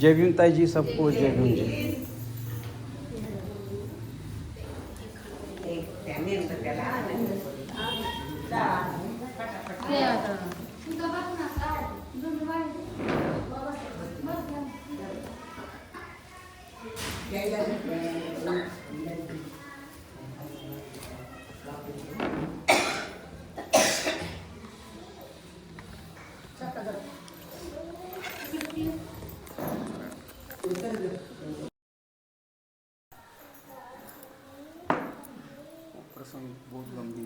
जय भीम ताई जी सबको जय Bhim ji Thank you. família, do outro.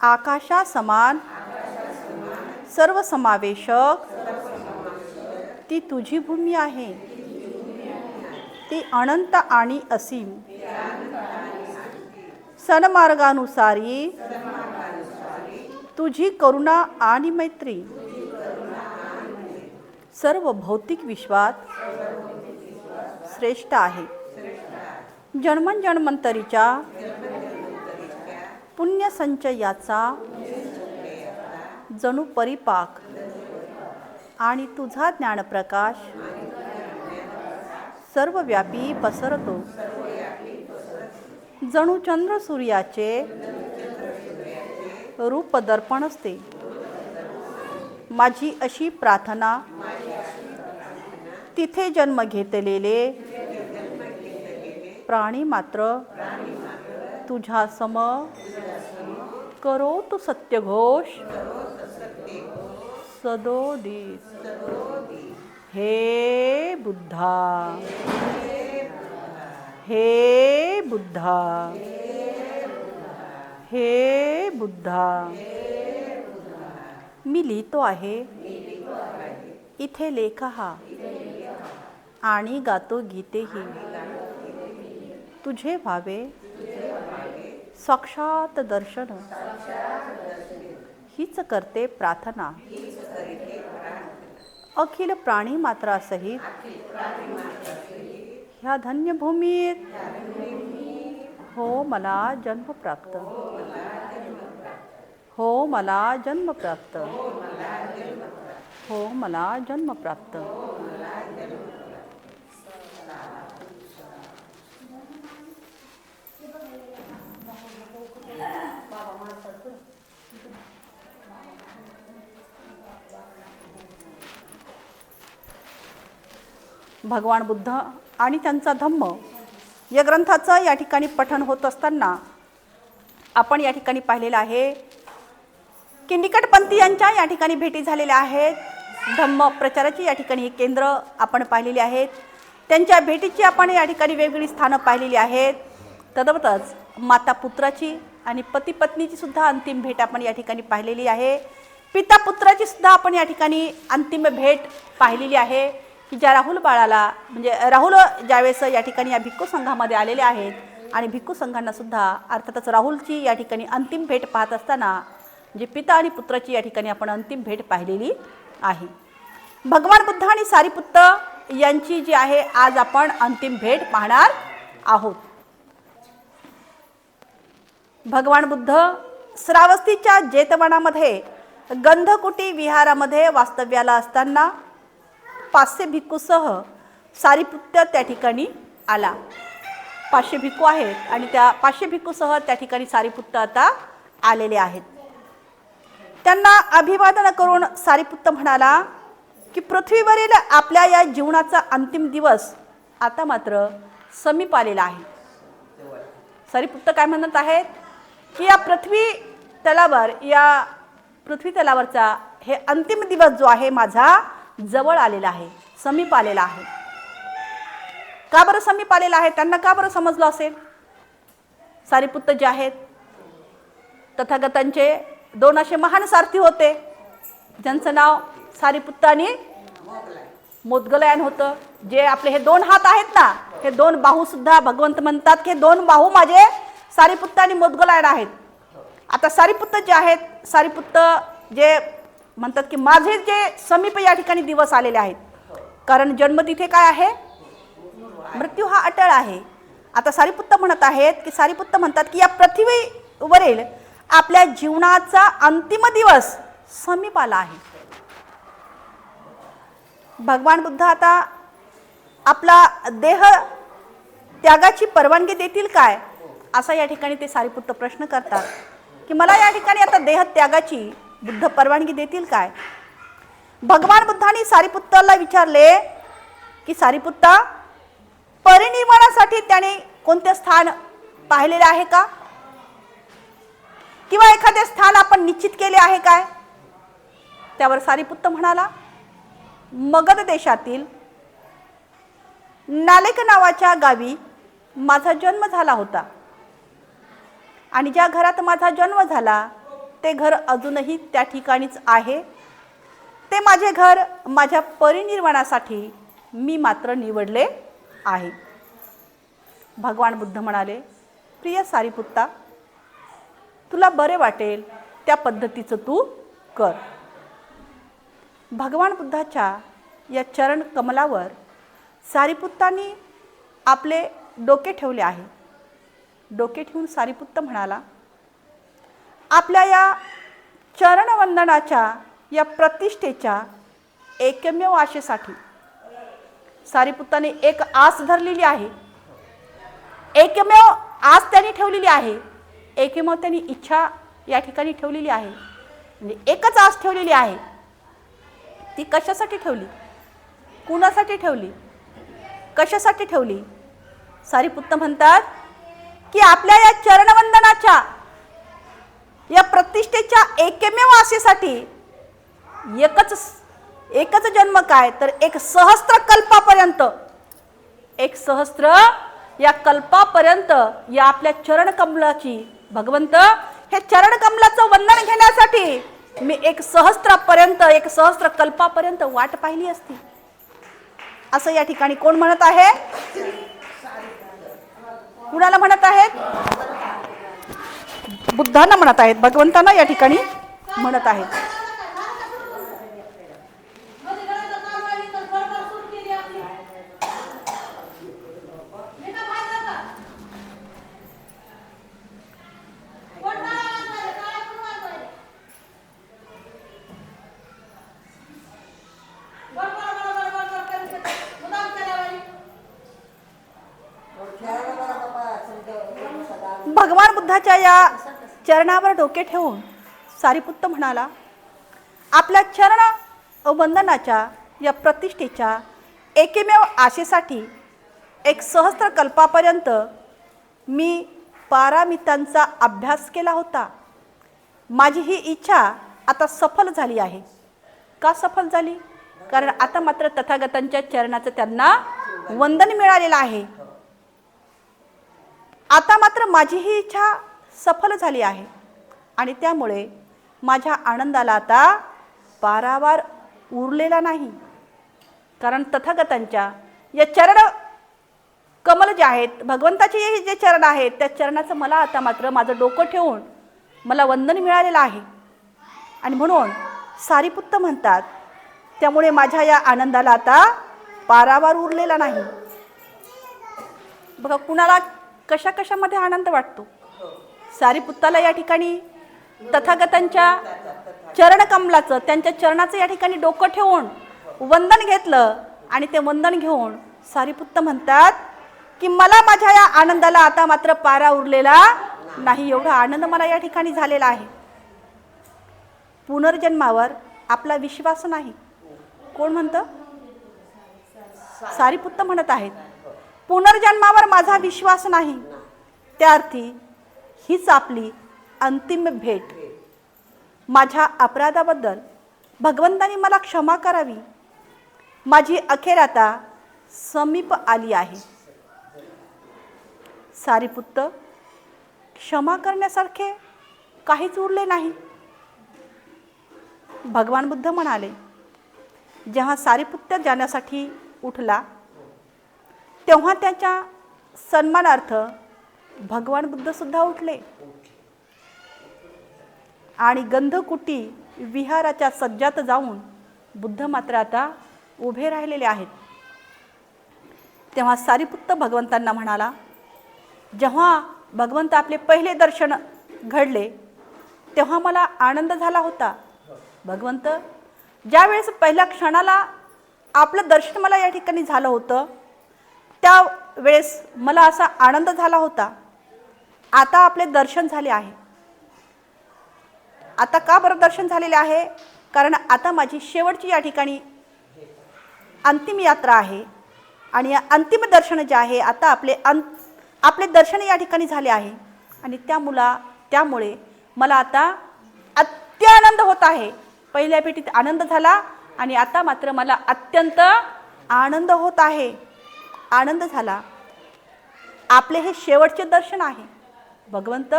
आकाशा समान सर्वसमावेशक ती तुझी भूमी आहे. ती अनंत आणि असीम. सन्मार्गानुसारी तुझी करुणा आणि मैत्री. सर्व भौतिक विश्वात श्रेष्ठ आहे. जन्मन जन्मंतरीच्या पुण्यसंचयाचा जणू परिपाक. आणि तुझा ज्ञानप्रकाश सर्वव्यापी पसरतो. जणू चंद्र सूर्याचे रूप दर्पण असते. माझी अशी प्रार्थना तिथे जन्म घेतलेले प्राणी मात्र तुझ्या सम करो तू सत्यघोष सदोदित। हे बुद्धा। हे बुद्धा। हे बुद्धा। मी लिहितो आहे। इथे लेख हा। आणि गातो गीतेही। तुझे व्हावे। साक्षात दर्शन. हीच करते प्रार्थना. अखिल प्राणी मात्रासहित ह्या धन्यभूमीत. हो मला जन्म प्राप्त. हो मला जन्म प्राप्त. हो मला जन्म प्राप्त. भगवान बुद्ध आणि त्यांचा धम्म. या ग्रंथाचं या ठिकाणी पठण होत असताना आपण या ठिकाणी पाहिलेलं आहे की निकटपंथीयांच्या या ठिकाणी भेटी झालेल्या आहेत. धम्म प्रचाराची या ठिकाणी हे केंद्र आपण पाहिलेली आहेत. त्यांच्या भेटीची आपण या ठिकाणी वेगवेगळी स्थानं पाहिलेली आहेत. तदवतच माता पुत्राची आणि पती पत्नीची सुद्धा अंतिम भेट आपण या ठिकाणी पाहिलेली आहे. पिता पुत्राची सुद्धा आपण या ठिकाणी अंतिम भेट पाहिलेली आहे. की ज्या राहुल बाळाला म्हणजे राहुल ज्यावेळेस या ठिकाणी या भिक्खू संघामध्ये आलेले आहेत आणि भिक्खू संघांना सुद्धा अर्थातच राहुलची या ठिकाणी अंतिम भेट पाहत असताना जे पिता आणि पुत्राची या ठिकाणी आपण अंतिम भेट पाहिलेली आहे. भगवान बुद्ध आणि सारीपुत्त यांची जी आहे आज आपण अंतिम भेट पाहणार आहोत. भगवान बुद्ध श्रावस्तीच्या जेतवनामध्ये गंधकुटी विहारामध्ये वास्तव्याला असताना पाचशे भिक्खूसह सारीपुत्त त्या ठिकाणी आला. पाचशे भिक्खू आहेत आणि त्या पाचशे भिक्खूसह त्या ठिकाणी सारीपुत्त आता आलेले आहेत. त्यांना अभिवादन करून सारीपुत्त म्हणाला की पृथ्वीवरील आपल्या या जीवनाचा अंतिम दिवस आता मात्र समीप आलेला आहे. सारीपुत्त काय म्हणत आहेत? की या पृथ्वी तलावर या पृथ्वी तलावरचा हे अंतिम दिवस जो आहे माझा जवळ आलेला आहे समीप आलेला आहे. का बरं समीप आलेला आहे? त्यांना का बरं समजलं असेल? सारीपुत्त जे आहेत तथागतांचे दोन असे महान सारथी होते. ज्यांचं नाव सारीपुत्त आणि मोदगलयान होतं. जे आपले हे दोन हात आहेत ना हे दोन बाहूसुद्धा भगवंत म्हणतात की हे दोन बाहू माझे सारीपुत्त आणि मोदगलायन आहेत. आता सारीपुत्त जे आहेत सारीपुत्त जे म्हणतात की माझे जे समीप या ठिकाणी दिवस आलेले आहेत. कारण जन्म तिथे काय आहे? मृत्यू हा अटळ आहे. आता सारीपुत्त म्हणत आहेत की सारीपुत्त म्हणतात की या पृथ्वीवरील आपल्या जीवनाचा अंतिम दिवस समीप आला आहे. भगवान बुद्ध आता आपला देह त्यागाची परवानगी देतील काय? असा या ठिकाणी ते सारीपुत्त प्रश्न करतात. की मला या ठिकाणी आता देह त्यागाची बुद्ध परवानगी देतील काय? भगवान बुद्धाने सारीपुत्ताला विचारले की सारीपुत्ता परिनिर्माणासाठी त्याने कोणते स्थान पाहिलेले आहे का? किंवा एखादे स्थान आपण निश्चित केले आहे काय? त्यावर सारीपुत्त म्हणाला मगध देशातील नालेक नावाच्या गावी माझा जन्म झाला होता. आणि ज्या घरात माझा जन्म झाला ते घर अजूनही त्या ठिकाणीच आहे. ते माझे घर माझ्या परिनिर्वाणासाठी मी मात्र निवडले आहे. भगवान बुद्ध म्हणाले प्रिय सारीपुत्ता तुला बरे वाटेल त्या पद्धतीचं तू कर. भगवान बुद्धाच्या या चरण कमलावर सारीपुत्तांनी आपले डोके ठेवले आहे. डोके ठेवून सारीपुत्त म्हणाला आपल्या या चरणवंदनाच्या या प्रतिष्ठेच्या एकमेव आशेसाठी सारीपुत्ताने एक आस धरलेली आहे. एकमेव आस त्यांनी ठेवलेली आहे. एकमेव त्यांनी इच्छा या ठिकाणी ठेवलेली आहे. म्हणजे एकच आस ठेवलेली आहे. ती कशासाठी ठेवली? कुणासाठी ठेवली? कशासाठी ठेवली? सारीपुत्त म्हणतात की आपल्या या चरणवंदनाच्या या प्रतिष्ठेच्या एकमेव आशेसाठी एकच एकच जन्म काय? तर एक सहस्त्र कल्पापर्यंत एक सहस्त्र या कल्पापर्यंत या आपल्या चरण कमलाची भगवंत हे चरण कमलाचं वंदन घेण्यासाठी मी एक सहस्त्रापर्यंत एक सहस्त्र कल्पापर्यंत वाट पाहिली असती. असं या ठिकाणी कोण म्हणत आहे? कुणाला म्हणत आहेत? बुद्धांना म्हणत आहेत भगवंतांना या ठिकाणी म्हणत आहेत भगवान बुद्धाच्या या चरणावर डोके ठेवून सारीपुत्त म्हणाला आपल्या चरण वंदनाच्या या प्रतिष्ठेच्या एकमेव आशेसाठी एक सहस्त्र कल्पापर्यंत मी पारामितांचा अभ्यास केला होता. माझी ही इच्छा आता सफल झाली आहे. का सफल झाली? कारण आता मात्र तथागतांच्या चरणाचं त्यांना वंदन मिळालेलं आहे. आता मात्र माझी ही इच्छा सफल झाली आहे. आणि त्यामुळे माझ्या आनंदाला आता पारावार उरलेला नाही. कारण तथागतांच्या या चरण कमल जे आहेत भगवंताचे हे जे चरण आहेत त्या चरणाचं मला आता मात्र माझं डोकं ठेवून मला वंदन मिळालेलं आहे. आणि म्हणून सारीपुत्त म्हणतात त्यामुळे माझ्या या आनंदाला आता पारावार उरलेला नाही. बघा कुणाला कशा कशामध्ये आनंद वाटतो? सारीपुत्ताला या ठिकाणी तथागतांच्या चरणकमलाचं त्यांच्या चरणाचं या ठिकाणी डोकं ठेवून वंदन घेतलं आणि ते वंदन घेऊन सारीपुत्त म्हणतात की मला माझ्या या आनंदाला आता मात्र पारा उरलेला नाही. एवढा आनंद मला या ठिकाणी झालेला आहे. पुनर्जन्मावर आपला विश्वास नाही. कोण म्हणतं? सारीपुत्त म्हणत आहेत. पुनर्जन्मावर माझा विश्वास नाही. त्या अर्थी हीच आपली अंतिम भेट. माझ्या अपराधाबद्दल भगवंतानी मला क्षमा करावी. माझी अखेर आता समीप आली आहे. सारीपुत्त क्षमा करण्यासारखे काहीच उरले नाही. भगवान बुद्ध म्हणाले जेव्हा सारीपुत्त जाण्यासाठी उठला तेव्हा त्याच्या सन्मानार्थ भगवान बुद्धसुद्धा उठले. आणि गंधकुटी विहाराच्या सज्जात जाऊन बुद्ध मात्र आता उभे राहिलेले आहेत. तेव्हा सारीपुत्त भगवंतांना म्हणाला जेव्हा भगवंत आपले पहिले दर्शन घडले तेव्हा मला आनंद झाला होता. भगवंत ज्यावेळेस पहिल्या क्षणाला आपलं दर्शन मला या ठिकाणी झालं होतं त्या वेळेस मला असा आनंद झाला होता. आता आपले दर्शन झाले आहे. आता का बरं दर्शन झालेले आहे? कारण आता माझी शेवटची या ठिकाणी अंतिम यात्रा आहे. आणि या अंतिम दर्शन जे आहे आता आपले अं आपले दर्शन या ठिकाणी झाले आहे. आणि त्या मुला त्यामुळे मला आता अत्यानंद होत आहे. पहिल्या भेटीत आनंद झाला आणि आता मात्र मला अत्यंत आनंद होत आहे. आनंद झाला. आपले हे शेवटचे दर्शन आहे. भगवंत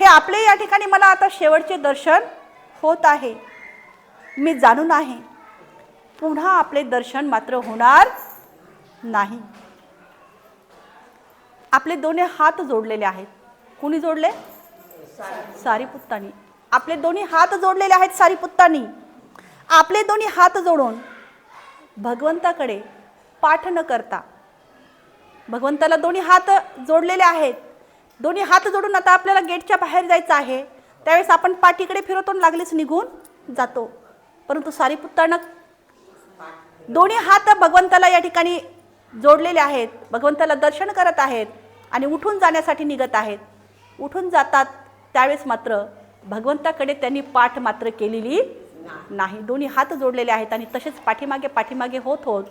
हे आपले या ठिकाणी मला आता शेवटचे दर्शन होत आहे. मी जाणून आहे पुन्हा आपले दर्शन मात्र होणार नाही. आपले दोन्ही हात जोडलेले आहेत. कुणी जोडले? सारीपुत्तानी. आपले दोन्ही हात जोडलेले आहेत सारीपुत्तानी. आपले दोन्ही हात जोडून भगवंताकडे पाठ न करता भगवंताला दोन्ही हात जोडलेले आहेत. दोन्ही हात जोडून आता आपल्याला गेटच्या बाहेर जायचं आहे. त्यावेळेस आपण पाठीकडे फिरवतो आणि लागलीच निघून जातो. परंतु सारीपुत्तानं दोन्ही हात भगवंताला या ठिकाणी जोडलेले आहेत. भगवंताला दर्शन करत आहेत आणि उठून जाण्यासाठी निघत आहेत. उठून जातात त्यावेळेस मात्र भगवंताकडे त्यांनी पाठ मात्र केलेली नाही. दोन्ही हात जोडलेले आहेत आणि तसेच पाठीमागे पाठीमागे होत होत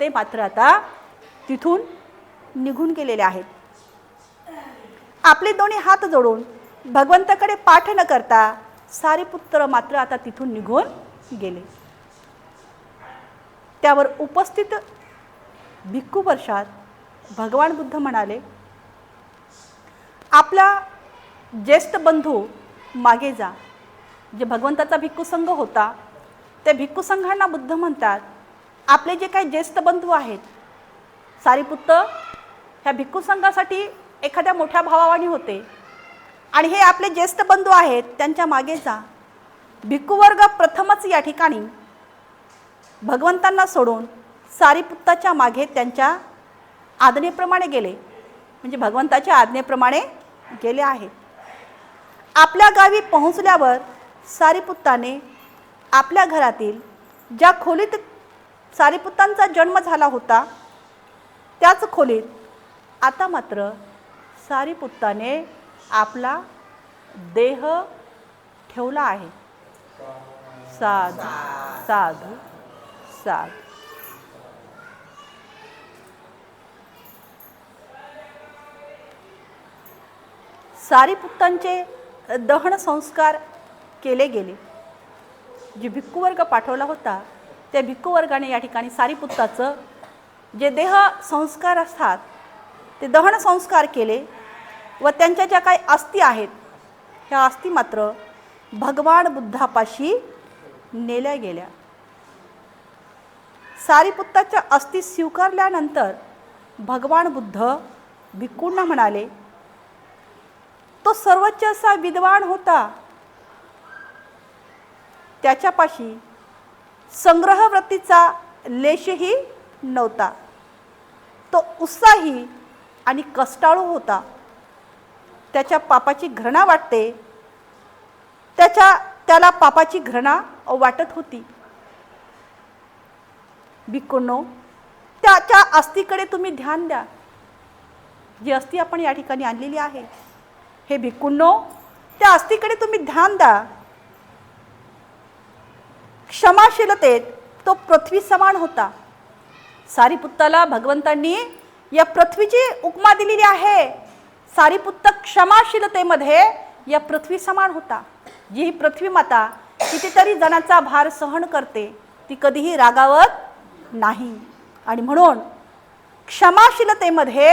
ते मात्र आता तिथून निघून गेलेले आहेत. आपले दोन्ही हात जोडून भगवंताकडे पाठ न करता सारे पुत्र मात्र आता तिथून निघून गेले. त्यावर उपस्थित भिक्खू वर्षात भगवान बुद्ध म्हणाले आपला ज्येष्ठ बंधू मागे जा. जे भगवंताचा भिक्खू संघ होता त्या भिक्खू संघांना बुद्ध म्हणतात आपले जे काही ज्येष्ठ बंधू आहेत सारीपुत्त ह्या भिक्खू संघासाठी एखाद्या मोठ्या भावावानी होते. आणि हे आपले ज्येष्ठ बंधू आहेत त्यांच्या मागे जा. भिक्खूवर्ग प्रथमच या ठिकाणी भगवंतांना सोडून सारीपुत्ताच्या मागे त्यांच्या आज्ञेप्रमाणे गेले. म्हणजे भगवंताच्या आज्ञेप्रमाणे गेले आहेत आपल्या गावी पोहोचल्यावर सारीपुत्ताने आपल्या घरातील ज्या खोलीत सारीपुत्तांचा जन्म झाला होता त्याच खोलीत आता मात्र सारीपुत्ताने आपला देह ठेवला आहे. साधू साधू साधू. सारीपुत्तांचे दहन संस्कार केले गेले. जे भिक्खू वर्ग पाठवला होता त्या भिक्खूवर्गाने या ठिकाणी सारीपुत्ताचं जे देह संस्कार असतात ते दहन संस्कार केले व त्यांच्या ज्या काही अस्थी आहेत ह्या अस्थी मात्र भगवान बुद्धापाशी नेल्या गेल्या. सारीपुत्ताच्या अस्थी स्वीकारल्यानंतर भगवान बुद्ध भिक्कूंना म्हणाले तो सर्वोच्च असा विद्वान होता. त्याच्यापाशी संग्रहवृत्तीचा लेशही नव्हता. तो उत्साही आणि कष्टाळू होता. त्याच्या पापाची घृणा वाटते. त्याच्या त्याला पापाची घृणा वाटत होती. भिक्कूंनो त्याच्या अस्थिकडे तुम्ही ध्यान द्या. जी अस्थि आपण या ठिकाणी आणलेली आहे. हे भिक्कूंनो त्या अस्थिकडे तुम्ही ध्यान द्या. क्षमाशीलतेत तो पृथ्वी समान होता. सारीपुत्ताला भगवंतांनी या पृथ्वीची उपमा दिलेली आहे सारीपुत्त क्षमाशीलतेमध्ये या पृथ्वी समान होता. जी ही पृथ्वी माता कितीतरी जणांचा भार सहन करते ती कधीही रागावत नाही. आणि म्हणून क्षमाशीलतेमध्ये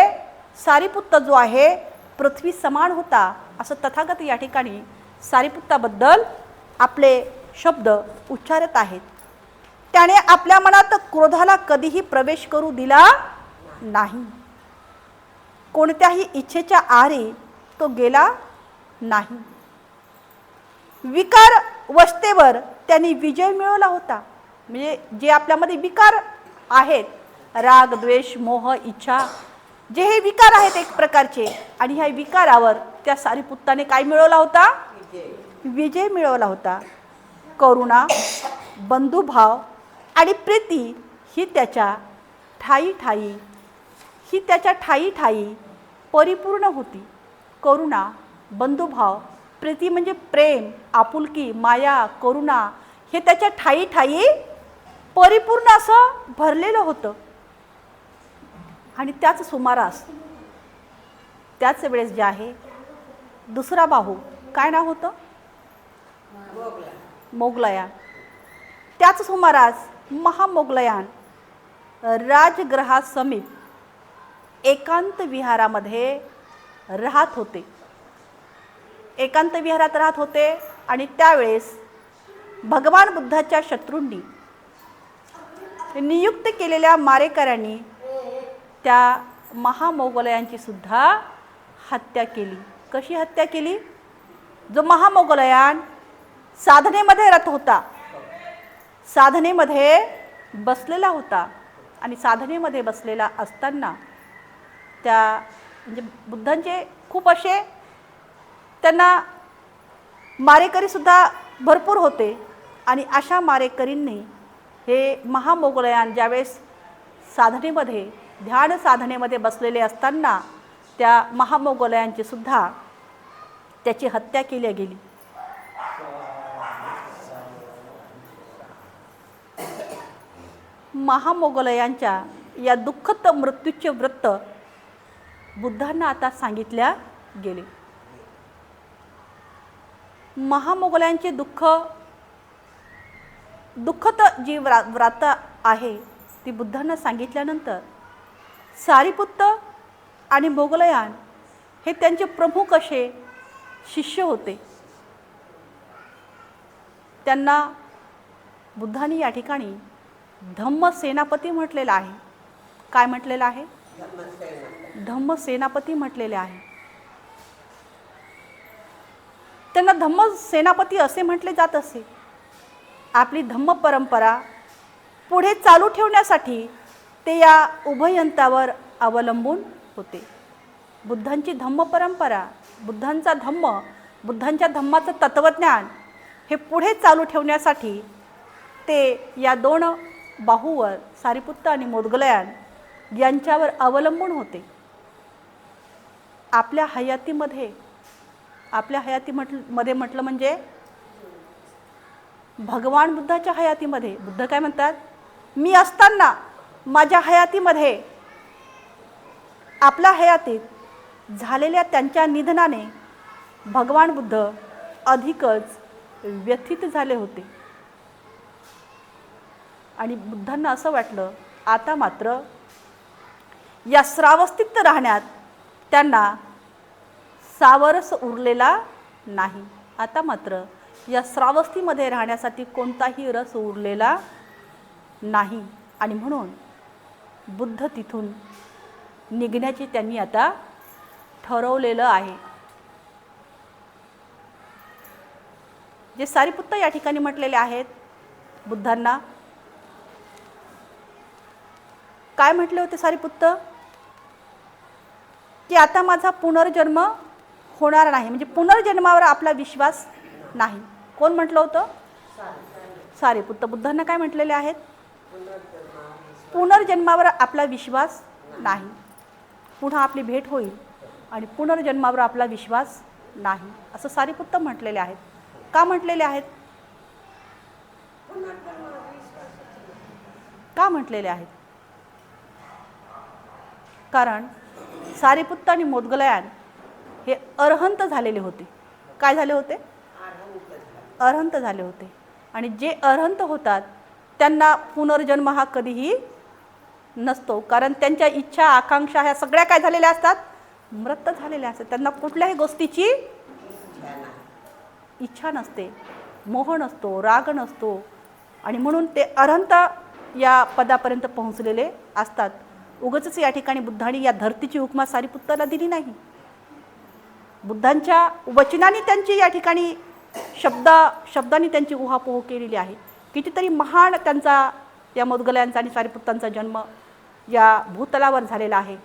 सारीपुत्त जो आहे पृथ्वी समान होता असं तथागत या ठिकाणी सारीपुत्ताबद्दल आपले शब्द उच्चारत आहेत. त्याने आपल्या मनात क्रोधाला कधीही प्रवेश करू दिला नाही. कोणत्याही इच्छेच्या आरे तो गेला नाही. विकार वस्तेवर त्यांनी विजय मिळवला होता. म्हणजे जे आपल्यामध्ये विकार आहेत राग द्वेष मोह इच्छा जे हे विकार आहेत एक प्रकारचे आणि ह्या विकारावर त्या सारीपुत्ताने काय मिळवला होता? विजय मिळवला होता. करुणा बंधुभाव आणि प्रीती ही त्याच्या ठाई ठाई ही त्याच्या ठाई ठाई परिपूर्ण होती. करुणा बंधुभाव प्रीती म्हणजे प्रेम आपुलकी माया करुणा हे त्याच्या ठाई ठाई परिपूर्ण असं भरलेलं होतं. आणि त्याच सुमारास त्याच वेळेस जे आहे दुसरा बाहू काय नाव होतं? मोगलयान त्याच सुमारास महामोगलयान राजग्रहासमीप एकांत विहारामध्ये राहत होते. एकांत विहारात राहत होते आणि त्यावेळेस भगवान बुद्धाच्या शत्रूंनी नियुक्त केलेल्या मारेकऱ्यांनी त्या महामोगलयांची सुद्धा हत्या केली. कशी हत्या केली? जो महामोगलयान साधनेमध्ये रथ होता. साधनेमध्ये बसलेला होता आणि साधनेमध्ये बसलेला असताना त्या म्हणजे बुद्धांचे खूप असे त्यांना मारेकरीसुद्धा भरपूर होते. आणि अशा मारेकरींनी हे महामोगलयान ज्यावेळेस साधनेमध्ये ध्यान साधनेमध्ये बसलेले असताना त्या महामोगलयांची सुद्धा त्याची हत्या केली गेली. महामोगलयांच्या या दुःखद मृत्यूचे वृत्त बुद्धांना आता सांगितल्या गेले. महामोगलांचे दुःख दुःखत जी व्रा व्रात आहे ती बुद्धांना सांगितल्यानंतर सारीपुत्त आणि मोगलयान हे त्यांचे प्रमुख असे शिष्य होते. त्यांना बुद्धांनी या ठिकाणी धम्म सेनापती म्हटलेलं आहे. काय म्हटलेलं आहे? धम्म सेनापती म्हटलेले आहे. त्यांना धम्म सेनापती असे म्हटले जात असे. आपली धम्म परंपरा पुढे चालू ठेवण्यासाठी ते या उभयंतावर अवलंबून होते. बुद्धांची धम्म परंपरा बुद्धांचा धम्म बुद्धांच्या धम्माचं तत्त्वज्ञान हे पुढे चालू ठेवण्यासाठी ते या दोन बाहूवर सारिपुत्त आणि मोदगलयान यांच्यावर अवलंबून होते. आपल्या हयातीमध्ये आपल्या हयाती म्हटलमध्ये म्हटलं म्हणजे भगवान बुद्धाच्या हयातीमध्ये. बुद्ध काय म्हणतात? मी असताना माझ्या हयातीमध्ये आपल्या हयातीत झालेल्या त्यांच्या निधनाने भगवान बुद्ध अधिकच व्यथित झाले होते. आणि बुद्धांना असं वाटलं आता मात्र या श्रावस्थित राहण्यात त्यांना सावरस उरलेला नाही. आता मात्र या श्रावस्थीमध्ये राहण्यासाठी कोणताही रस उरलेला नाही. आणि म्हणून बुद्ध तिथून निघण्याचे त्यांनी आता ठरवलेलं आहे. जे सारीपुत्त या ठिकाणी म्हटलेले आहेत बुद्धांना. काय म्हटले होते सारीपुत्त? की आता माझा पुनर्जन्म होणार नाही. म्हणजे पुनर्जन्मावर आपला विश्वास नाही. कोण म्हटलं होतं? सारे पुत्र. बुद्धांना काय म्हटलेले आहेत? पुनर्जन्मावर आपला विश्वास नाही. पुन्हा आपली भेट होईल आणि पुनर्जन्मावर आपला विश्वास नाही. असं सारीपुत्त म्हटलेले आहेत. का म्हटलेले आहेत? का म्हटलेले आहेत? कारण सारीपुत्त आणि मोदगलयान हे अरहंत झालेले होते. काय झाले होते? अरहंत झाले होते. आणि जे अरहंत होतात त्यांना पुनर्जन्म हा कधीही नसतो. कारण त्यांच्या इच्छा आकांक्षा ह्या सगळ्या काय झालेल्या असतात? मृत झालेल्या असतात. त्यांना कुठल्याही गोष्टीची इच्छा नसते. मोह नसतो राग नसतो. आणि म्हणून ते अरहंत या पदापर्यंत पोहोचलेले असतात. उगच या ठिकाणी बुद्धाने या धरतीची उपमा सारीपुत्ताला दिली नाही. बुद्धांच्या वचनाने त्यांची या ठिकाणी शब्द शब्दांनी त्यांची उहापोह केलेली आहे. कितीतरी महान त्यांचा या मोदगलयांचा आणि सारीपुत्तांचा जन्म या भूतलावर झालेला आहे.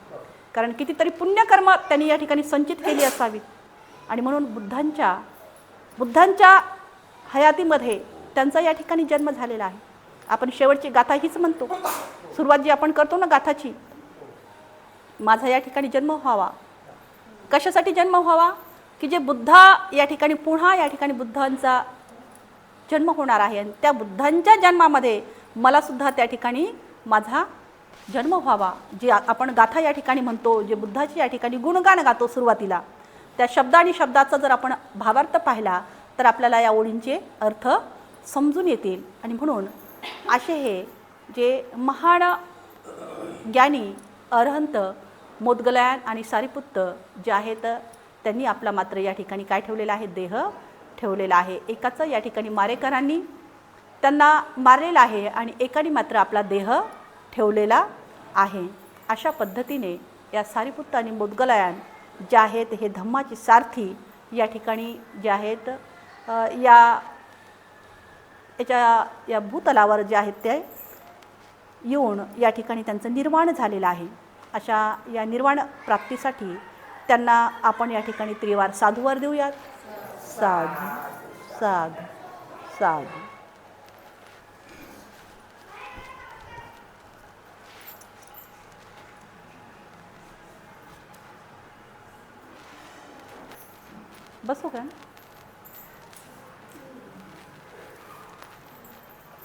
कारण कितीतरी पुण्यकर्म त्यांनी या ठिकाणी संचित केली असावीत. आणि म्हणून बुद्धांच्या बुद्धांच्या हयातीमध्ये त्यांचा या ठिकाणी जन्म झालेला आहे. आपण शेवटची गाथा हीच म्हणतो. सुरुवात जी आपण करतो ना गाथाची माझा या ठिकाणी जन्म व्हावा. कशासाठी जन्म व्हावा? की जे बुद्धा या ठिकाणी पुन्हा या ठिकाणी बुद्धांचा जन्म होणार आहे आणि त्या बुद्धांच्या जन्मामध्ये मलासुद्धा त्या ठिकाणी माझा जन्म व्हावा. जे आपण गाथा या ठिकाणी म्हणतो जे बुद्धाची या ठिकाणी गुणगान गातो सुरुवातीला त्या शब्द आणि शब्दाचा जर आपण भावार्थ पाहिला तर आपल्याला या ओळींचे अर्थ समजून येतील. आणि म्हणून असे हे जे महान ज्ञानी अरहंत मोदगलायन आणि सारीपुत्त जे आहेत त्यांनी आपला मात्र या ठिकाणी काय ठेवलेला आहे? देह ठेवलेला आहे. एकाचं या ठिकाणी मारेकरांनी त्यांना मारलेला आहे आणि एकाने मात्र आपला देह ठेवलेला आहे. अशा पद्धतीने या सारीपुत्त आणि मोदगलायन जे आहेत हे धम्माचे सारथी या ठिकाणी जे आहेत या याच्या या भूतलावर जे आहेत ते येऊन या ठिकाणी त्यांचं निर्वाण झालेलं आहे. अशा या निर्वाण प्राप्तीसाठी त्यांना आपण या ठिकाणी त्रिवार साधूवर देऊयात. साधू साधू साधू. बसू का?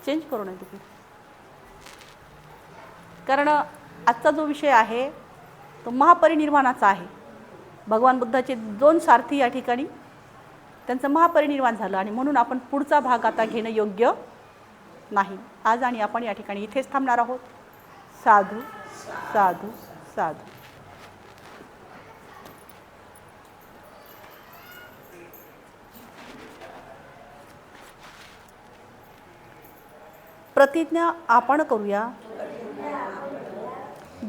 चेंज करू नये तिकीट कारण आजचा जो विषय आहे तो महापरिनिर्वाणाचा आहे. भगवान बुद्धाचे दोन सारथी या ठिकाणी त्यांचं महापरिनिर्वाण झालं आणि म्हणून आपण पुढचा भाग आता घेणं योग्य नाही. आज आणि आपण या ठिकाणी इथेच थांबणार आहोत. साधू साधू साधू. प्रतिज्ञा आपण करूया.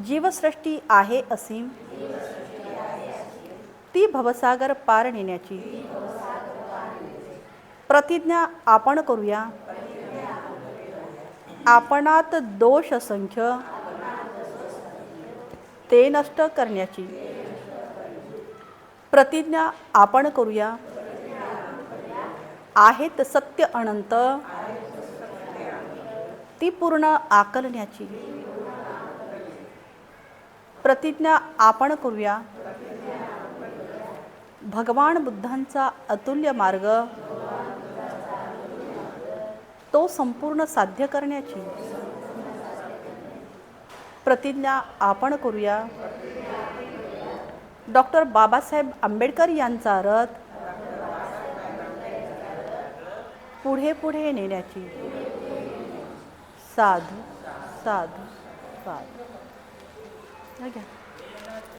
जीवसृष्टी आहे असीम ती भवसागर पार नेण्याची. प्रतिज्ञा आपण करूया. आपणात दोष असंख्य. ते नष्ट करण्याची. प्रतिज्ञा आपण करूया. आहेत सत्य अनंत. ती पूर्ण आकलण्याची. प्रतिज्ञा आपण करूया. भगवान बुद्धांचा अतुल्य मार्ग. तो संपूर्ण साध्य करण्याची. प्रतिज्ञा आपण करूया. डॉक्टर बाबासाहेब आंबेडकर यांचा रथ. पुढे पुढे नेण्याची. साधू साधू साधू. हे घ्या